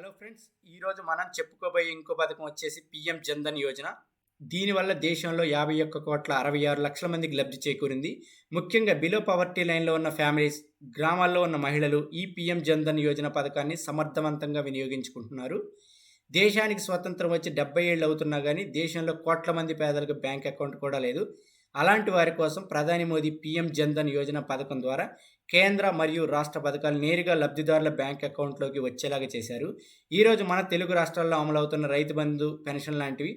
Hello friends ఈరోజు మనం చెప్పుకోబోయే ఇంకో పథకం వచ్చేసి పిఎం జన్ధన్ యోజన. దీనివల్ల దేశంలో యాభై ఒక్క కోట్ల అరవై ఆరు లక్షల మందికి లబ్ధి చేకూరింది. ముఖ్యంగా బిలో పవర్టీ లైన్లో ఉన్న ఫ్యామిలీస్ గ్రామాల్లో ఉన్న మహిళలు ఈ పిఎం జన్ధన్ యోజన పథకాన్ని సమర్థవంతంగా వినియోగించుకుంటున్నారు. దేశానికి స్వతంత్రం వచ్చి డెబ్బై ఏళ్ళు అవుతున్నా కానీ దేశంలో కోట్ల మంది పేదలకు బ్యాంక్ అకౌంట్ కూడా లేదు. అలాంటి వారి కోసం ప్రధాని మోదీ పీఎం జన్ధన్ యోజన పథకం ద్వారా కేంద్ర మరియు రాష్ట్ర పథకాలు నేరుగా లబ్ధిదారుల బ్యాంక్ అకౌంట్లోకి వచ్చేలాగా చేశారు. ఈరోజు మన తెలుగు రాష్ట్రాల్లో అమలవుతున్న రైతు బంధు పెన్షన్ లాంటివి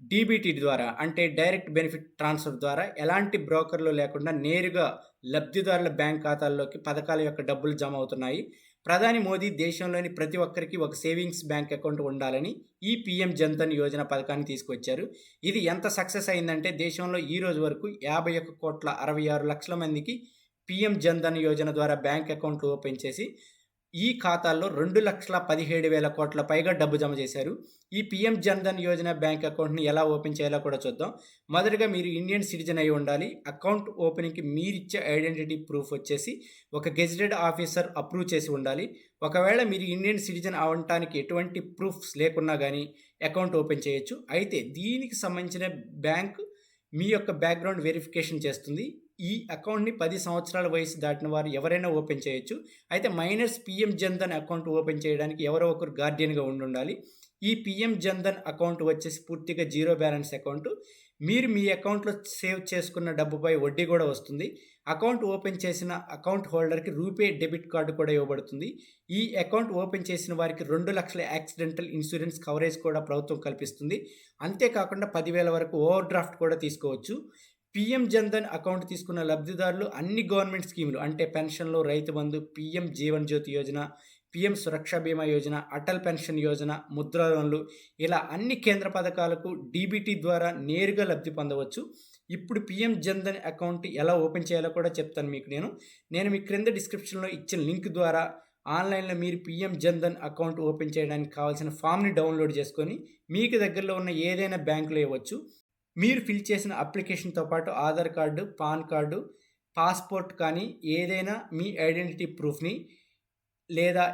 డీబీటీ ద్వారా అంటే డైరెక్ట్ బెనిఫిట్ ట్రాన్స్ఫర్ ద్వారా ఎలాంటి బ్రోకర్లు లేకుండా నేరుగా లబ్ధిదారుల బ్యాంక్ ఖాతాల్లోకి పథకాల యొక్క డబ్బులు జమ అవుతున్నాయి. ప్రధాని మోదీ దేశంలోని ప్రతి ఒక్కరికి ఒక సేవింగ్స్ బ్యాంక్ అకౌంట్ ఉండాలని ఈ పీఎం జన్ధన్ యోజన పథకాన్ని తీసుకొచ్చారు. ఇది ఎంత సక్సెస్ అయిందంటే దేశంలో ఈ రోజు వరకు యాభై ఒక్క కోట్ల అరవై ఆరు లక్షల మందికి పీఎం జన్ధన్ యోజన ద్వారా బ్యాంక్ అకౌంట్లు ఓపెన్ చేసి ఈ ఖాతాల్లో రెండు లక్షల పదిహేడు వేల కోట్ల పైగా డబ్బు జమ చేశారు. ఈ పిఎం జన్ధన్ యోజన బ్యాంక్ అకౌంట్ని ఎలా ఓపెన్ చేయాలో కూడా చూద్దాం. మొదటగా మీరు ఇండియన్ సిటిజన్ అయి ఉండాలి. అకౌంట్ ఓపెనింగ్కి మీరిచ్చే ఐడెంటిటీ ప్రూఫ్ వచ్చేసి ఒక గెజిటెడ్ ఆఫీసర్ అప్రూవ్ చేసి ఉండాలి. ఒకవేళ మీరు ఇండియన్ సిటిజన్ అవటానికి ఎటువంటి ప్రూఫ్స్ లేకున్నా కానీ అకౌంట్ ఓపెన్ చేయొచ్చు. అయితే దీనికి సంబంధించిన బ్యాంక్ మీ యొక్క బ్యాక్గ్రౌండ్ వెరిఫికేషన్ చేస్తుంది. ఈ అకౌంట్ని పది సంవత్సరాల వయసు దాటిన వారు ఎవరైనా ఓపెన్ చేయొచ్చు. అయితే minors PM Jan Dhan account open చేయడానికి ఎవరో ఒకరు గార్డియన్గా ఉండాలి ఈ పిఎం జన్ధన్ అకౌంట్ వచ్చేసి పూర్తిగా జీరో బ్యాలెన్స్ అకౌంట్. మీరు మీ అకౌంట్లో సేవ్ చేసుకున్న డబ్బుపై వడ్డీ కూడా వస్తుంది. అకౌంట్ ఓపెన్ చేసిన అకౌంట్ హోల్డర్కి రూపే డెబిట్ కార్డు కూడా ఇవ్వబడుతుంది. ఈ అకౌంట్ ఓపెన్ చేసిన వారికి రెండు లక్షల యాక్సిడెంటల్ ఇన్సూరెన్స్ కవరేజ్ కూడా ప్రభుత్వం కల్పిస్తుంది. అంతేకాకుండా పదివేల వరకు ఓవర్ డ్రాఫ్ట్ కూడా తీసుకోవచ్చు. పిఎం జన్ధన్ అకౌంట్ తీసుకున్న లబ్ధిదారులు అన్ని గవర్నమెంట్ స్కీములు అంటే పెన్షన్లు Rythu Bandhu PM Jeevan Jyoti Yojana PM Suraksha Bima Yojana Atal pension Yojana Mudra లోన్లు ఇలా అన్ని కేంద్ర పథకాలకు డీబీటీ ద్వారా నేరుగా లబ్ధి పొందవచ్చు. ఇప్పుడు పిఎం జన్ధన్ అకౌంట్ ఎలా ఓపెన్ చేయాలో కూడా చెప్తాను మీకు నేను. నేను మీ క్రింద డిస్క్రిప్షన్లో ఇచ్చిన లింక్ ద్వారా ఆన్లైన్లో మీరు పిఎం జన్ధన్ అకౌంట్ ఓపెన్ చేయడానికి కావాల్సిన ఫామ్ని డౌన్లోడ్ చేసుకొని మీకు దగ్గరలో ఉన్న ఏదైనా బ్యాంకులో ఇవ్వచ్చు. మీరు ఫిల్ చేసిన అప్లికేషన్తో పాటు Aadhaar card PAN card passport కానీ ఏదైనా మీ ఐడెంటిటీ ప్రూఫ్ని లేదా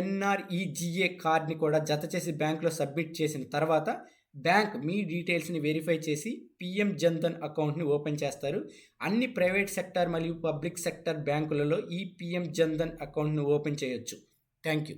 ఎన్ఆర్ఈజిఏ కార్డ్ని కూడా జత చేసి బ్యాంకులో సబ్మిట్ చేసిన తర్వాత బ్యాంక్ మీ డీటెయిల్స్ని వెరిఫై చేసి పిఎం జన్ధన్ అకౌంట్ని ఓపెన్ చేస్తారు. అన్ని ప్రైవేట్ సెక్టార్ మరియు పబ్లిక్ సెక్టార్ బ్యాంకులలో ఈ పిఎం జన్ధన్ అకౌంట్ను ఓపెన్ చేయొచ్చు. Thank you